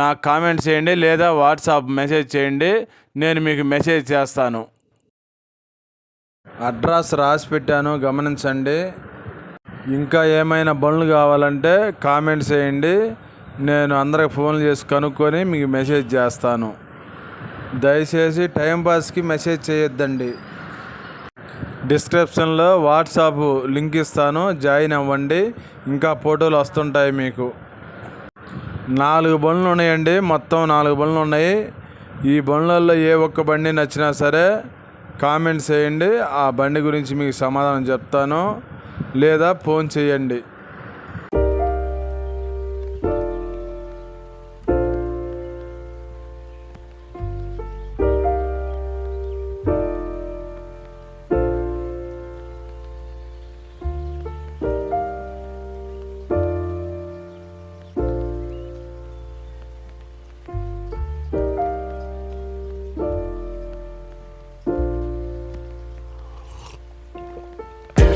నాకు కామెంట్ చేయండి లేదా వాట్సాప్ మెసేజ్ చేయండి నేను మీకు మెసేజ్ చేస్తాను. అడ్రస్ రాసి పెట్టాను గమనించండి. ఇంకా ఏమైనా బండ్లు కావాలంటే కామెంట్ చేయండి నేను అందరికి ఫోన్లు చేసి కనుక్కొని మీకు మెసేజ్ చేస్తాను. దయచేసి టైంపాస్కి మెసేజ్ చేయొద్దండి. డిస్క్రిప్షన్లో వాట్సాప్ లింక్ ఇస్తాను జాయిన్ అవ్వండి. ఇంకా ఫోటోలు వస్తుంటాయి మీకు. నాలుగు బండ్లు ఉన్నాయండి. మొత్తం నాలుగు బండ్లు ఉన్నాయి. ఈ బండ్లలో ఏ ఒక్క బండి నచ్చినా సరే కామెంట్స్ చేయండి. ఆ బండి గురించి మీకు సమాధానం చెప్తాను. లేదా ఫోన్ చేయండి.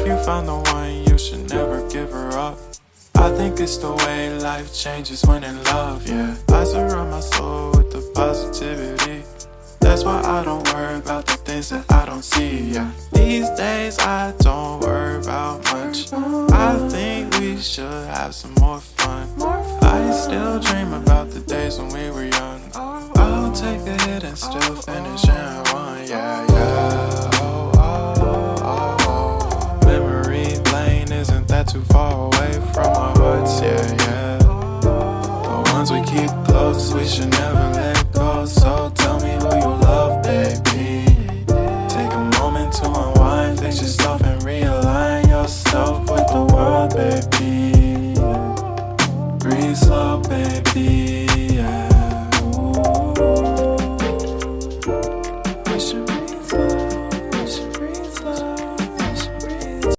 You find the one, you should never give her up. I think it's the way life changes when in love, yeah. I surround my soul with the positivity. That's why I don't worry about the things that I don't see, yeah. These days I don't worry about much. I think we should have some more fun. I still dream about the days too far away from our hearts, yeah, yeah. The ones we keep close, we should never let go. So tell me who you love, baby. Take a moment to unwind, fix yourself, and realign yourself with the world, baby. Breathe slow, baby.